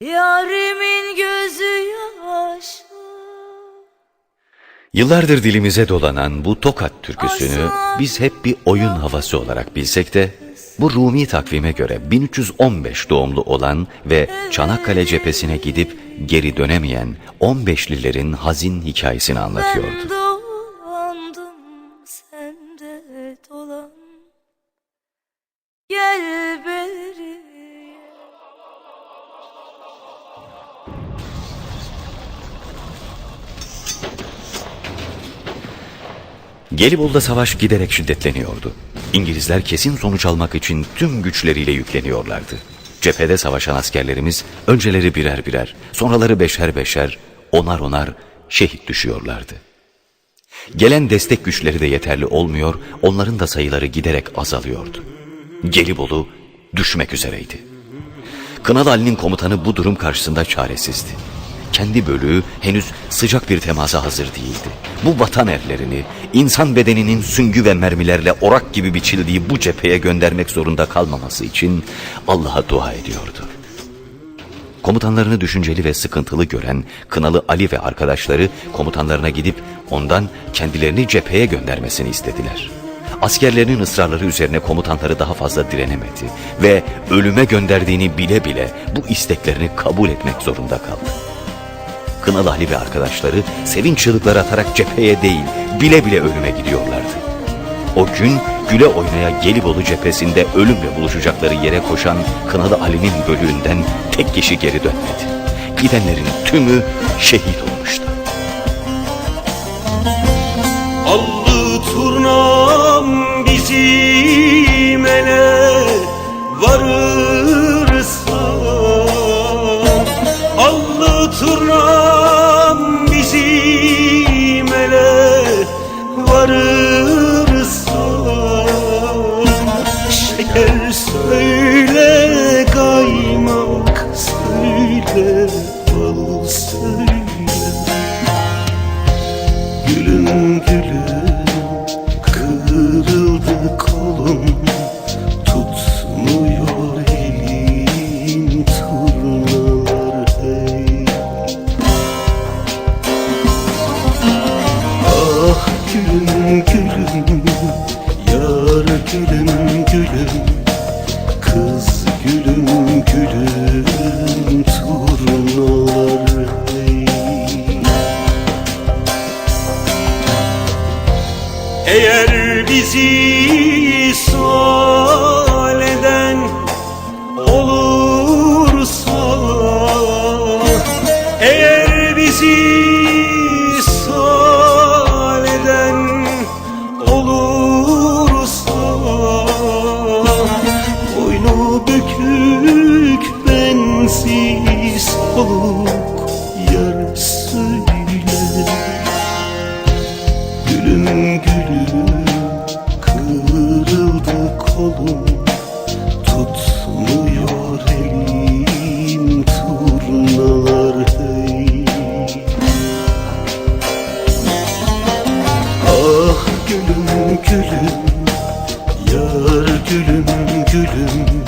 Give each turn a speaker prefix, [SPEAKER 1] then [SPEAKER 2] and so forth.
[SPEAKER 1] Yarimin gözü
[SPEAKER 2] Yıllardır dilimize dolanan bu Tokat türküsünü biz hep bir oyun havası olarak bilsek de bu Rumi takvime göre 1315 doğumlu olan ve Çanakkale cephesine gidip geri dönemeyen 15'lilerin hazin hikayesini anlatıyordu. Gelibolu'da savaş giderek şiddetleniyordu. İngilizler kesin sonuç almak için tüm güçleriyle yükleniyorlardı. Cephede savaşan askerlerimiz önceleri birer birer, sonraları beşer beşer, onar onar şehit düşüyorlardı. Gelen destek güçleri de yeterli olmuyor, onların da sayıları giderek azalıyordu. Gelibolu düşmek üzereydi. Kınalı Ali'nin komutanı bu durum karşısında çaresizdi. Kendi bölüğü henüz sıcak bir temasa hazır değildi. Bu vatan erlerini insan bedeninin süngü ve mermilerle orak gibi biçildiği bu cepheye göndermek zorunda kalmaması için Allah'a dua ediyordu. Komutanlarını düşünceli ve sıkıntılı gören Kınalı Ali ve arkadaşları komutanlarına gidip ondan kendilerini cepheye göndermesini istediler. Askerlerinin ısrarları üzerine komutanları daha fazla direnemedi ve ölüme gönderdiğini bile bile bu isteklerini kabul etmek zorunda kaldı. Kınalı Ali ve arkadaşları sevinç çığlıkları atarak cepheye değil bile bile ölüme gidiyorlardı. O gün güle oynaya Gelibolu cephesinde ölümle buluşacakları yere koşan Kınalı Ali'nin bölüğünden tek kişi geri dönmedi. Gidenlerin tümü şehit olmuştu.
[SPEAKER 3] Allı turnam bizim ele varırsa bal söyle Gülüm gülüm kırıldı kolum Tutmuyor elim turnalar hey Ah gülüm gülüm yar gülüm gülüm. Kız gülüm gülüm turnalar hey Eğer bizi sual biz soluk yarısıyla Gülüm gülüm kırıldı kolum Tutmuyor elim turnalar hey. Ah gülüm gülüm yar gülüm gülüm.